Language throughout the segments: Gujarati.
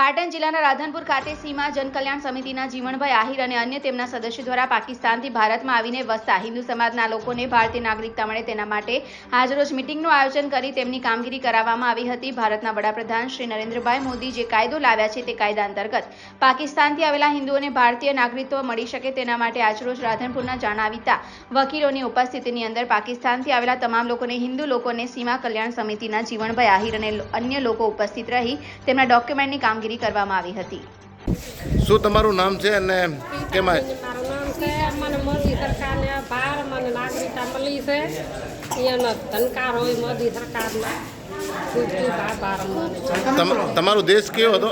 પાટણ જિલ્લાના રાધનપુર ખાતે સીમા જનકલ્યાણ સમિતિના જીવણભાઈ આહિર અને અન્ય તેમના સદસ્યો દ્વારા પાકિસ્તાનથી ભારતમાં આવીને વસતા હિન્દુ સમાજના લોકોને ભારતીય નાગરિકતા મળે તેના માટે આજરોજ મિટિંગનું આયોજન કરી તેમની કામગીરી કરાવવામાં આવી હતી. ભારતના વડાપ્રધાન શ્રી નરેન્દ્રભાઈ મોદી જે કાયદો લાવ્યા છે તે કાયદા અંતર્ગત પાકિસ્તાનથી આવેલા હિન્દુઓને ભારતીય નાગરિકત્વ મળી શકે તેના માટે આજરોજ રાધનપુરના જાણાવીતા વકીલોની ઉપસ્થિતિની અંદર પાકિસ્તાનથી આવેલા તમામ લોકોને હિન્દુ લોકોને સીમા કલ્યાણ સમિતિના જીવણભાઈ આહિર અને અન્ય લોકો ઉપસ્થિત રહી તેમના ડોક્યુમેન્ટની કામગીરી કરવામાં આવી હતી. શું તમારું નામ છે અને કેમાં મારું નામ છે મને મોદી સરકારને ભાર મને નાગરિકતા મળી છે. એનો ધનકાર હોય મોદી સરકારના. તમારો દેશ કયો હતો?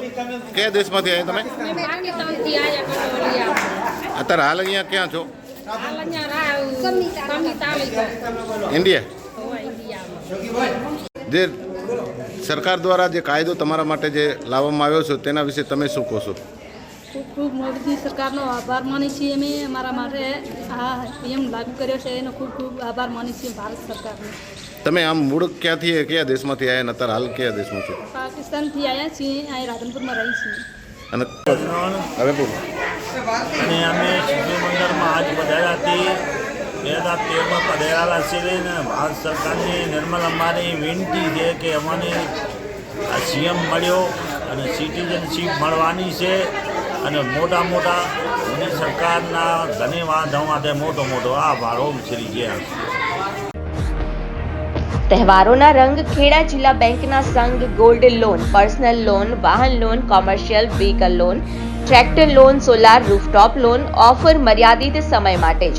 કયા દેશમાંથી આવ્યા તમે? પાકિસ્તાનથી આવ્યા કનોલિયા અત્યારે હાલ અહીંયા ક્યાં છો? હાલ અહીંયા ઇન્ડિયા? જે સરકાર દ્વારા જે કાયદો તમારા માટે જે લાવવામાં આવ્યો છે તેના વિશે તમે શું કહો છો? ખૂબ ખૂબ મોદી સરકારનો આભાર માની છીએ અમે અમારા માટે આ નિયમ લાગુ કર્યો છે. એનો ખૂબ ખૂબ આભાર માની છીએ ભારત સરકારનો. તમે આમ મૂળ ક્યાંથી કયા દેશમાંથી આવ્યા અને અત્યારે હાલ કયા દેશમાં છો પાકિસ્તાનથી આવ્યા છીએ. અહીં રાધનપુરમાં રહી છીએ. અને હવે બોલો. અને અમે શિશુ મંદિરમાં આજ બધા હતી. બે હજાર તેરમાં ભારત સરકારની નિર્મલ અમારી વિનંતી છે કે અમને આ સીએમ મળ્યો અને સિટીઝનશીપ મળવાની છે અને મોટા મોટા મોદી સરકારના ધન્યવાદ માટે મોટો મોટો આભાર. ઓમ શ્રી જય તહેવારોના રંગ ખેડા જિલ્લા બેંકના સંઘ ગોલ્ડ લોન, પર્સનલ લોન, વાહન loan, commercial vehicle loan, tractor loan, solar rooftop loan, offer મર્યાદિત સમય માટે જ.